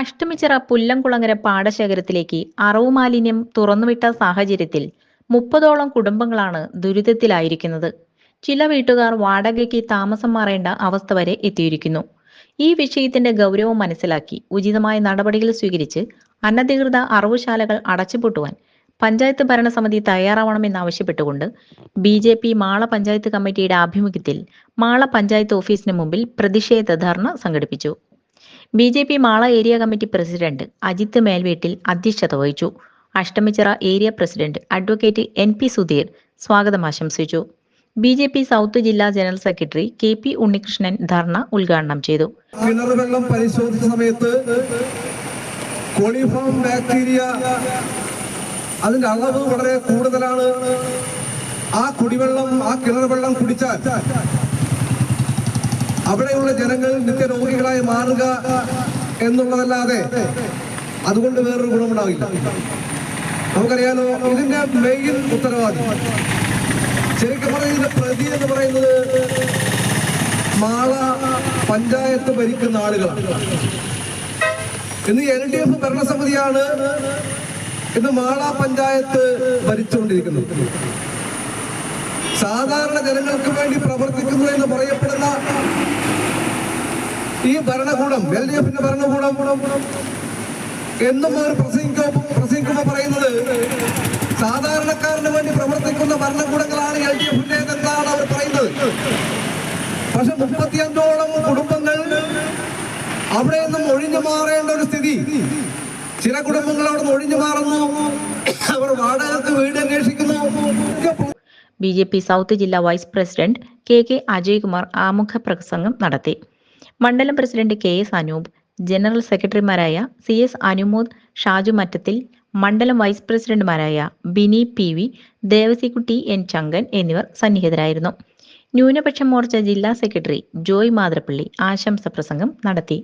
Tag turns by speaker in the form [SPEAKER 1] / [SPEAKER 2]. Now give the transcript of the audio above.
[SPEAKER 1] അഷ്ടമിച്ചിറ പുല്ലംകുളങ്ങര പാടശേഖരത്തിലേക്ക് അറവു മാലിന്യം തുറന്നുവിട്ട സാഹചര്യത്തിൽ മുപ്പതോളം കുടുംബങ്ങളാണ് ദുരിതത്തിലായിരിക്കുന്നത്. ചില വീട്ടുകാർ വാടകയ്ക്ക് താമസം മാറേണ്ട അവസ്ഥ വരെ എത്തിയിരിക്കുന്നു. ഈ വിഷയത്തിന്റെ ഗൗരവം മനസ്സിലാക്കി ഉചിതമായ നടപടികൾ സ്വീകരിച്ച് അനധികൃത അറവുശാലകൾ അടച്ചുപൂട്ടുവാൻ പഞ്ചായത്ത് ഭരണസമിതി തയ്യാറാവണമെന്നാവശ്യപ്പെട്ടുകൊണ്ട് B J P Mala panchayat കമ്മിറ്റിയുടെ ആഭിമുഖ്യത്തിൽ മാള പഞ്ചായത്ത് ഓഫീസിന് മുമ്പിൽ പ്രതിഷേധ ധർണ സംഘടിപ്പിച്ചു. B J P Mala area committee president Ajith Melveettil അധ്യക്ഷത വഹിച്ചു. Ashtamichira area president advocate N P Sudheer സ്വാഗതം ആശംസിച്ചു. ബി ജെ പി സൗത്ത് ജില്ലാ general secretary K P Unnikrishnan dharna ഉദ്ഘാടനം ചെയ്തു.
[SPEAKER 2] കിണർ വെള്ളം പരിശോധിച്ച സമയത്ത് ബാക്ടീരിയ അതിന്റെ അളവ് വളരെ കൂടുതലാണ്. ആ കുടിവെള്ളം ആ കിണർ വെള്ളം കുടിച്ചാൽ അവിടെയുള്ള ജനങ്ങൾ നിത്യരോഗികളായി മാറുക എന്നുള്ളതല്ലാതെ അതുകൊണ്ട് വേറൊരു ഗുണമുണ്ടാവില്ല. നമുക്കറിയാലോ ഇതിന്റെ മെയിൻ ഉത്തരവാദി. ശരിക്കും ഇതിന്റെ പ്രതി എന്ന് പറയുന്നത് മാള പഞ്ചായത്ത് ഭരിക്കുന്ന ആളുകളാണ്. ഇന്ന് എൽ ഡി എഫ് ഭരണസമിതിയാണ് ഇന്ന് മാള പഞ്ചായത്ത് ഭരിച്ചുകൊണ്ടിരിക്കുന്നത്. സാധാരണ ജനങ്ങൾക്ക് വേണ്ടി പ്രവർത്തിക്കുന്നു എന്ന് പറയപ്പെടുന്ന ഈ ഭരണകൂടം എൽ ഡി എഫിന്റെ ഭരണകൂടം എന്നും അവർ പ്രസംഗിക്കുമ്പോൾ പ്രസംഗിക്കുമ്പോൾ പറയുന്നത് സാധാരണക്കാരന് വേണ്ടി പ്രവർത്തിക്കുന്ന ഭരണകൂടങ്ങളാണ് എൽ ഡി എഫിന്റെ എന്നാണ് അവർ പറയുന്നത്. പക്ഷെ മുപ്പത്തിയഞ്ചോളം കുടുംബങ്ങൾ അവിടെ നിന്നും ഒഴിഞ്ഞു മാറേണ്ട ഒരു സ്ഥിതി. ചില കുടുംബങ്ങൾ അവിടെ നിന്ന് ഒഴിഞ്ഞു മാറുന്നു. അവർ വാടകക്ക് വീട്
[SPEAKER 1] ബി ജെ പി സൗത്ത് ജില്ലാ vice president K K Ajaykumar ആമുഖ പ്രസംഗം നടത്തി. മണ്ഡലം president K S Anoop general സെക്രട്ടറിമാരായ സി എസ് അനുമോദ് ഷാജു മറ്റത്തിൽ മണ്ഡലം വൈസ് പ്രസിഡന്റുമാരായ Bini P V Devasikutty N Chankan എന്നിവർ സന്നിഹിതരായിരുന്നു. ന്യൂനപക്ഷ മോർച്ച ജില്ലാ സെക്രട്ടറി ജോയ് മാതൃപ്പള്ളി ആശംസ പ്രസംഗം നടത്തി.